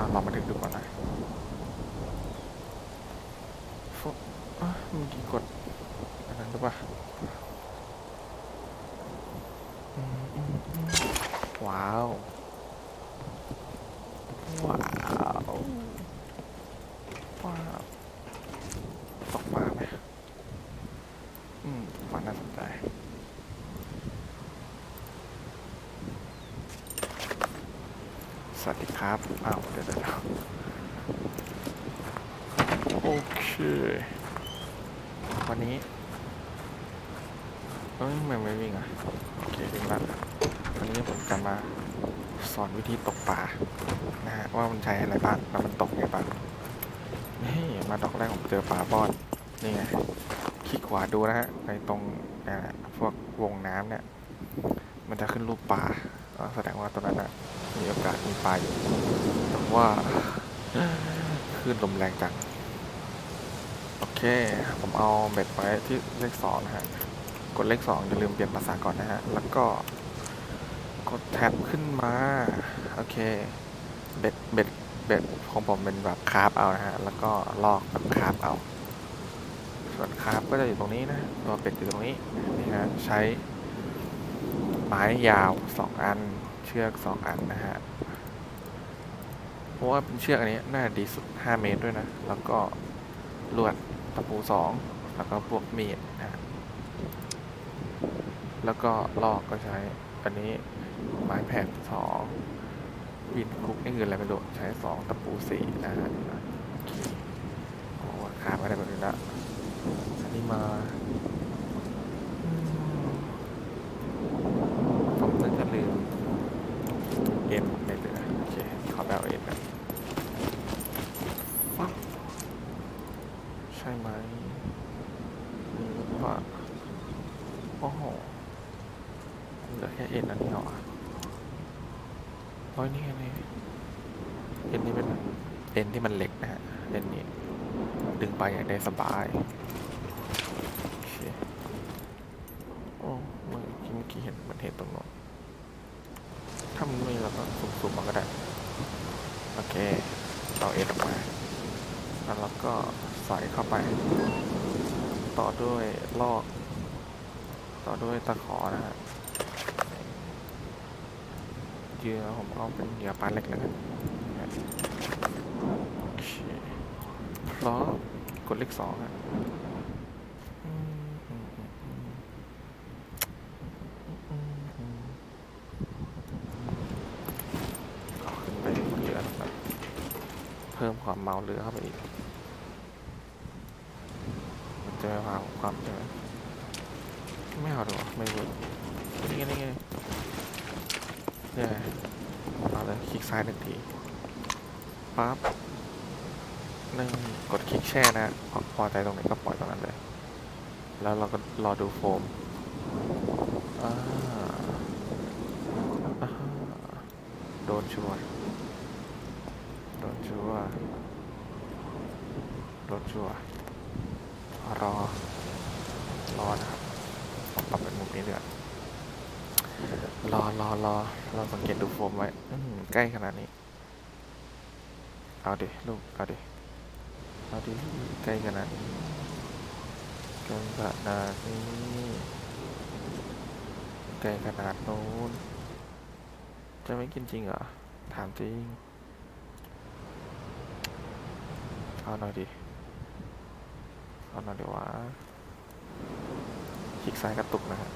อ่าลองมาถึงดูก่อนนะฟุ๊บอะเมื่อกี้กดอันนั้นหรือเปล่าอืมอืมอืมว้าว ว้าว ว้าวตกปลาไหมอืมตกปลาน่าสนใจ สวัสดีครับอ้าวเดี๋ยวเดี๋ยวโอเค วันนี้เอ้ยไม่ไม่วิ่งอะ โอเควิ่งละวันนี้ผมจะมาสอนวิธีตกปลานะฮะว่ามันใช้อะไรบ้างแล้วมันตกไงบ้างนี่มาดอกแรกผมเจอปลาบอดนี่ไงคลิกขวาดูนะฮะในตรงเนี่ยแหละพวกวงน้ำเนี่ย มันจะขึ้นรูปปลา แสดงว่าตรงนั้นนะมีโอกาสมีปลาอยู่แต่ว่าคลื่นลมแรงจัง โอเค ผมเอาเบ็ดไว้ที่เลขสองนะฮะ กดเลขสองอย่าลืมเปลี่ยนภาษาก่อนนะฮะ แล้วก็กดแท็บขึ้นมา โอเค เบ็ดเบ็ดเบ็ดของผมเป็นแบบคาร์ฟเอานะฮะ แล้วก็ลอกแบบคาร์ฟเอา ส่วนคาร์ฟก็จะอยู่ตรงนี้นะ ตัวเป็ดอยู่ตรงนี้นี่ฮะ ใช้ ไม้ยาวสองอัน เชือกสองอันนะฮะ เพราะว่าเป็นเชือกอันนี้ น่าจะดีสุด5เมตรด้วยนะ แล้วก็ลวดตะปูสองแล้วก็พวกมีดนะฮะแล้วก็ลอกก็ใช้ อันนี้ไม้แผ่นสองวินคุกนี่คืออะไรไม่รู้ใช้สองตะปูสี่นะฮะโอ้ขาดไม่ได้แบบนี้ละอันนี้มาอืมผมน่าจะลืมเอ็นในเรือโอเค ขอแบบเอ็นนะฟักใช่ไหมนี่หรือว่าโอ้โห เหลือแค่เอ็นอันนี้เหรอโอ้ยนี่ไงนี่เอ็นนี่เป็นเอ็ นที่มันเหล็กนะฮะเอ็นนี้ ดึงไปอย่างได้สบาย โอเค โอ้เมื่อกี้เมื่อกี้เห็นมันเห็นตรงโน้นถ้ามันไม่เราก็สุ่มๆมาก็ได้ โอเคเอาเอ็นออกมาแล้วเราก็ใส่เข้าไป ต่อด้วยลอก ต่อด้วยตะขอนะฮะเหยื่อผมเอาเป็นเหยื่อปลาเล็กแล้วกันโอเค ล้อกดเลขสองอะอืมอืมอืมอืมอืมอืมเอาขึ้นไปเรือนะครับเพิ่มความเมาเรือเข้าไปอีกจะไม่พามความเจรหมไม่เอาหรอไม่เวิร์กนี่ไงนี่ไง เนี่ยเอาเลยคลิกซ้ายหนึ่งทีปั๊บห นึ่งกดคลิกแช่นะพอพอใจตรงไหนก็ปล่อยตรงนั้นเลย แล้วเราก็รอดูโฟมอ่าอ่าโดนชัวร์โดนชัวร์โดนชัวร์รอ รอนะครับผมปรับเป็นมุมนี้เดือดรอรอรอเราสังเกตดูโฟมไว้ใกล้ขนาดนี้ เอาดิ ลูก เอาดิ เอาดิใกล้ขนาดนี้ใกล้ขนาดนี้ใกล้ขนาดโน้น จะไม่กินจริงเหรอ ถามจริง เอาหน่อยดิ เอาหน่อยเดี๋ยววะคลิกซ้ายกระตุกนะฮะ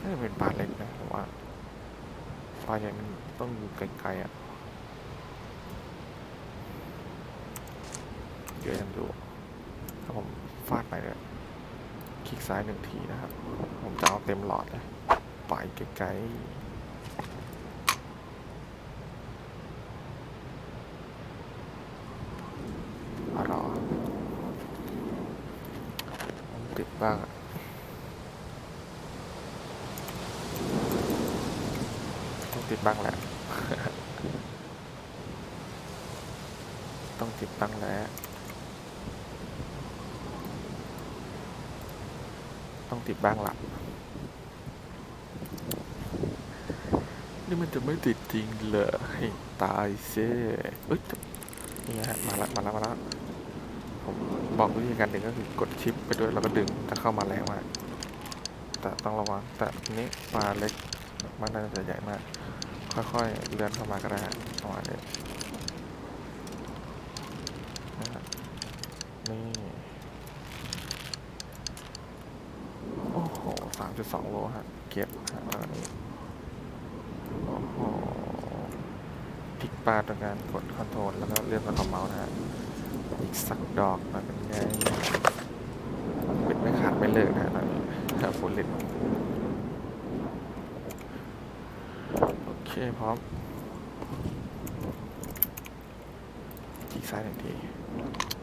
น่าจะเป็นปลาเล็กนะผมว่าปลาใหญ่มันต้องอยู่ไกลๆอะ เยอะยังอยู่ถ้าผมฟาดไปเนี่ยคลิกซ้ายหนึ่งทีนะครับ ผมจะเอาเต็มหลอดเลยปล่อยไกลๆอรอติดบ้างต้องติดบ้างแหละ ต้องติดบ้างแล้ว ต้องติดบ้างละนี่มันจะไม่ติดจริงเหรอให้ตายเซ่เอ้ยนี่ฮะมาละมาละมาละผมบอกวิธีการดึงก็คือกดชิปไปด้วยแล้วก็ดึงจะเข้ามาแรงมากแต่ต้องระวังแต่นี้ปลาเล็กมันน่าจะใหญ่มาก ค่อยๆเลื่อนเข้ามาก็ได้ประมาณนี้นะฮะนี่โอ้โห สามจุดสองโลฮะเก็บฮะตอนนี้โอ้โหพลิกปลาตรงการกดคอนโทรลแล้วก็เลื่อนมากับเมาส์นะฮะอีกสักดอกมาเป็นไงเป็นไม่ขาดไม่เลิกนะฮะตอนนี้ถ้าฝนเล่นโอเคพร้อมอีกซ้ายหนึ่งที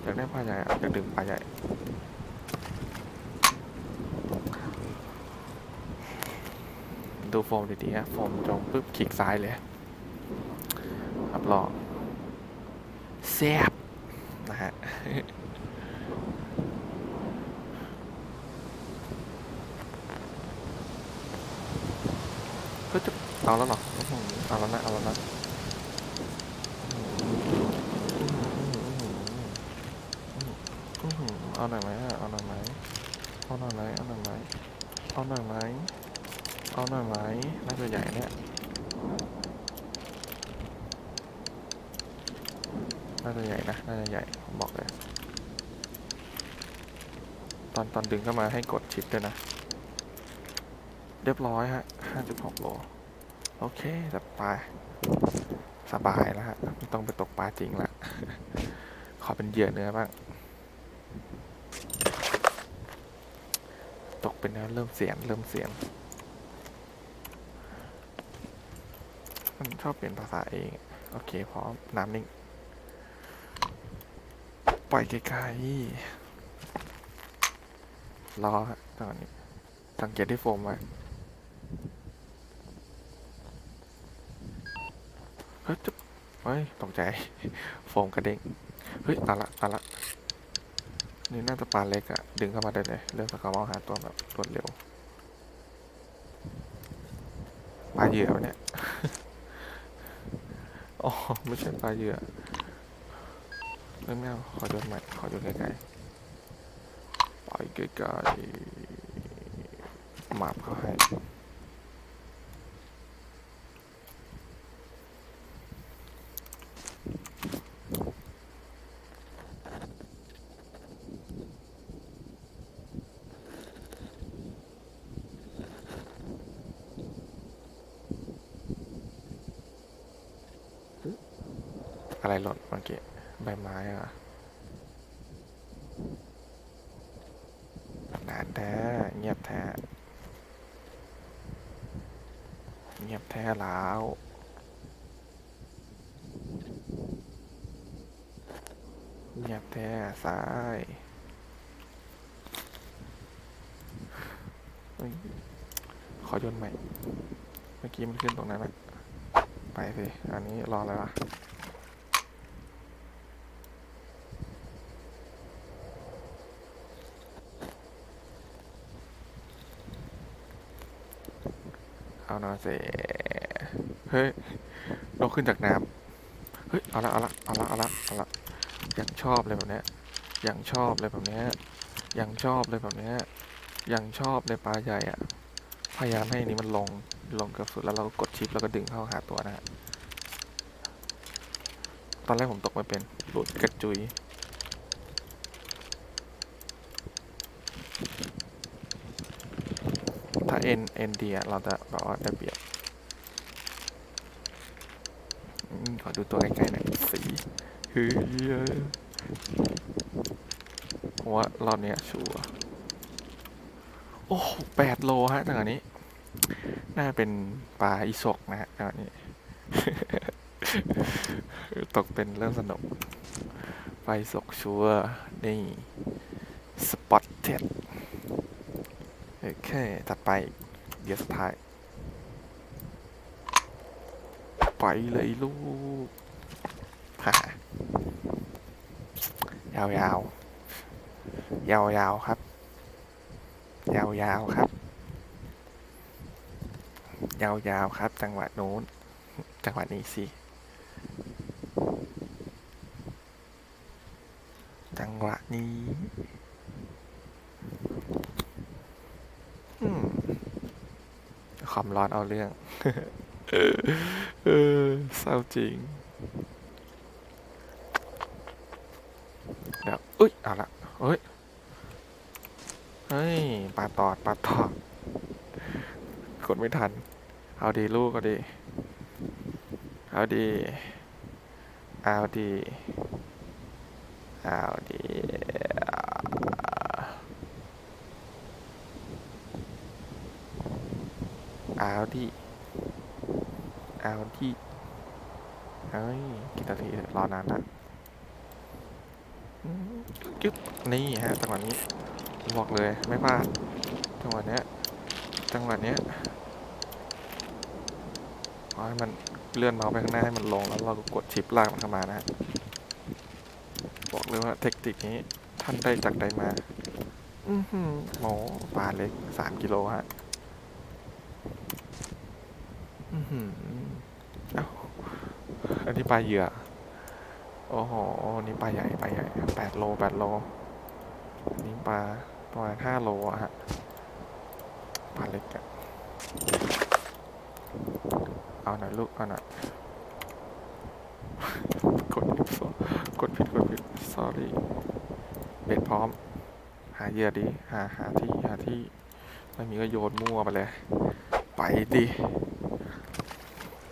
อยากได้ปลาใหญ่อะอยากดึงปลาใหญ่ ดูโฟมดีๆฮะโฟมจงปุ๊บคลิกซ้ายเลยรับรองแซ่บนะฮะก็จะเอาแล้วหรอเอาแล้วนะเอาแล้วนะเอาหน่อยไหมเอาหน่อยไหมเอาหน่อยไหมเอาหน่อยไหมเอาหน่อยไหม เอาหน่อยไหมน่าจะใหญ่เนี่ยน่าจะใหญ่นะน่าจะใหญ่ผมบอกเลย ตอนตอนดึงเข้ามาให้กดชิปด้วยนะ เรียบร้อยฮะ 5.6 โล โอเคจัดไปสบายแล้วฮะ ไม่ต้องไปตกปลาจริงละ ขอเป็นเหยื่อเนื้อบ้าง ตกเป็นเนื้อเริ่มเสียน เริ่มเสียน มันชอบเปลี่ยนภาษาเอง โอเค พร้อม น้ำนิ่ง ปล่อยไกลๆรอฮะตอนนี้ สังเกตที่โฟมไว้เฮ้ยจุ๊บเฮ้ย ตกใจ โฟมกระเด้ง เฮ้ยตาละตาละ นี่น่าจะปลาเล็กอะดึงเข้ามาได้เลย เรื่องสกอร์มอหาตัวแบบรวดเร็ว ปลาเหยื่อะเนี่ย อ๋อไม่ใช่ปลาเหยื่อเอ้ยไม่เอาขอโยนใหม่ขอโยนไกลๆปล่อยไกลๆหมาบเขาให้ อะไรหล่นเมื่อกี้ใบไม้เหรอนานแท้เงียบแท้เงียบแท้แล้วเงียบแท้ซ้ายขอยนใหม่ เมื่อกี้มันขึ้นตรงนั้นอะไปสิ อันนี้รออะไรวะ เอน่อยสิเฮ้ยนกขึ้นจากน้ำเฮ้ย เอาละเอาละเอาละเอาละเอาละยังชอบเลยแบบเนี้ยยังชอบเลยแบบเนี้ยยังชอบเลยแบบเนี้ยยังชอบเลยปลาใหญ่อะพยายามให้อันนี้มันลงลงกับสุดแล้วเราก็กดชิปแล้วก็ดึงเข้าหาตัวนะฮะตอนแรกผมตกไม่เป็นหลุดกระจุย ถ้าเอ็นเอ็นดีเราจะแบบว่าได้เปรียบขอดูตัวใกล้ๆหน่อยสีเฮ้ยผมว่ารอบเนี้ยชัวร์โอ้แปดโลฮะจังหวะนี้ น่าเป็นปลาอีสกนะฮะจังหวะนี้ ตกเป็นเริ่มสนุกปลาอีสกชัวร์นี่สปอตเท็ดโอเค ถัดไป เดี๋ยวสุดท้าย ไปเลยลูกฮ่ายาวยาวยาวยาวๆครับ ยาวยาวๆครับ ยาวๆครับ จังหวะนู้น จังหวะนี้สิ จังหวะนี้ อืม ความร้อนเอาเรื่องเออเศร้าจริงเดี๋ยวอุ้ยเอาละเฮ้ย เฮ้ยปลาตอดปลาตอด กดไม่ทัน เอาดีลูกก็ดี เอาดี เอาดี เอาดีเอาดีเฮ้ยกี่นาทีรอนานละจึ๊บนี่ฮะจังหวะนี้บอกเลยไม่พลาดจังหวะเนี้ยจังหวะเนี้ยขอให้มันเลื่อนเมาส์ไปข้างหน้าให้มันลงแล้วเราก็กดชิปลากมันเข้ามานะ บอกเลยว่าเทคนิคนี้ท่านได้จากใดมา อือหือโหปลาเล็กสามกิโลฮะ อันนี้ปลาเหยื่อ โอ้โห นี่ปลาใหญ่ปลาใหญ่แปดโลแปดโลนนี้ปลาประมาณห้าโลอะฮะ ปลาเล็กอะเอาหน่อยลูก เอาหน่อย กดผิดกดผิดกดผิด sorry เบ็ดพร้อม หาเหยื่อดี หาหาที่ หาที่ ไม่มีก็โยนมั่วไปเลย ไปดิ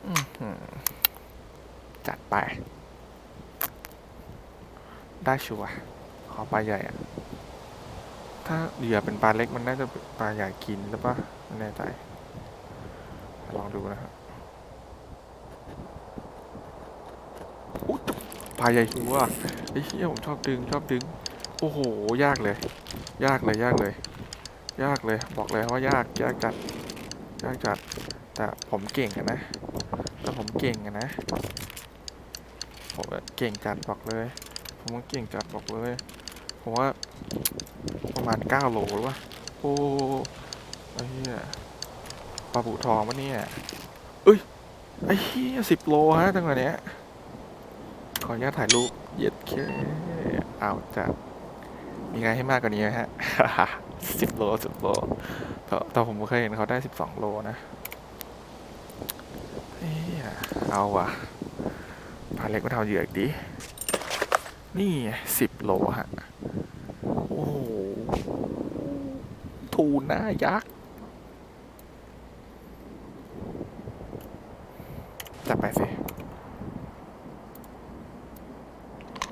อื้อหือจัด ไป ได้ชัวร์ขอปลาใหญ่อะถ้าเหยื่อเป็นปลาเล็กมันน่าจะปลาใหญ่กินหรือปะไม่แน่ใจ ลองดูนะครับปลาใหญ่ชัวไอ้เหี้ยผมชอบดึงชอบดึง โอ้โห ยากเลย ยากเลยยากเลย ยากเลย บอกเลยว่ายากยากจัดยากจัด แต่ผมเก่งนะแต่ผมเก่งนะ ผมเก่งจัดบอกเลย ผมว่าเก่งจัดบอกเลย ผมว่าประมาณเก้าโลหรือวะโอ้ไอ้เหี้ยปลาบูทองปะเนี่ยเอ้ยไอ้เหี้ยสิบโลฮะจังหวะเนี้ยขออนุญาตถ่ายรูปเยียดแค่เอาจัดมีไงให้มากกว่านี้ไหมฮะสิบโลสิบโลแต่ผมเคยเห็นเขาได้สิบสองโลนะเฮ้ยเอาว่ะ เล็กมาทำเหยื่ออีกดิ นี่สิบโลฮะ โอ้โหทูน่ายักษ์ จับไปสิ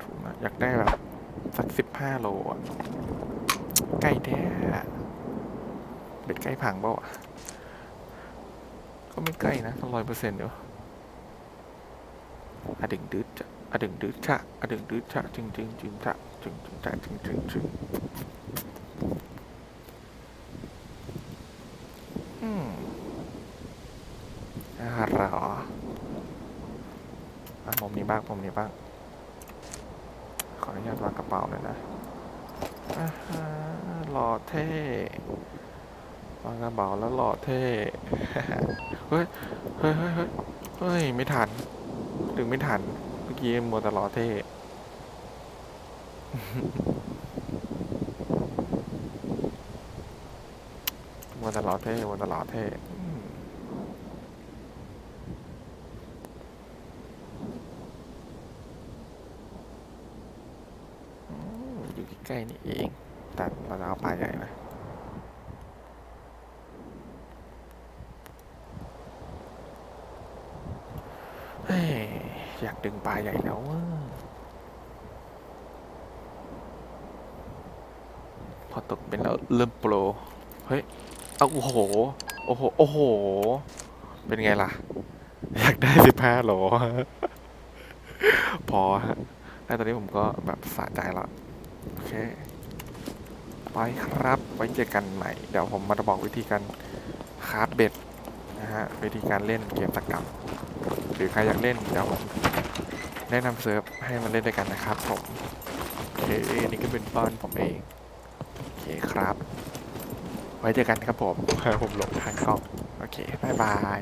ทูน่าอยากได้แบบ สักสิบห้าโลอะใกล้แท้เบ็ดใกล้พังเปล่าวะก็ไม่ใกล้นะร้อยเปอร์เซ็นต์เดียว อดึงดืดจะอดึงดืดชะอดึงดืดชะจึงจึงจึงชะจึงจึงชะจึงจึงจึงอืมอ่าเหรออะมุมนี้บ้างมุมนี้บ้าง ขออนุญาตวางกระเป๋าหน่อยนะอ่าฮะหล่อเท่วางกระเป๋าแล้วหล่อเท่ เฮ้ย เฮ้ยเฮ้ยเฮ้ย ไม่ทัน ดึงไม่ทัน เมื่อกี้มัวแต่หล่อเท่มัวแต่หล่อเท่มัวแต่หล่อเท่อยู่ใกล้ๆนี่เอง แต่เราจะเอาปลาใหญ่นะ เฮ้ย อยากดึงปลาใหญ่แล้วพอตกเป็นแล้วเริ่มโปร เฮ้ยเอาโอ้โห โอ้โห โอ้โห เป็นไงล่ะ อยากได้สิบห้าโหลพอฮะแล้วตอนนี้ผมก็แบบสะใจแล้วโอเค ไปครับ ไว้เจอกันใหม่ เดี๋ยวผมมาจะบอกวิธีการคาราฟเบ็ดนะฮะ วิธีการเล่นเกมตะกรับ หรือใครอยากเล่นเดี๋ยวแนะนำเซิร์ฟให้มันเล่นด้วยกันนะครับผมโอเคนี่ก็เป็นบ้านผมเองโอเคครับ ไว้เจอกันครับผมผมหลงทางกล้องโอเคบายบาย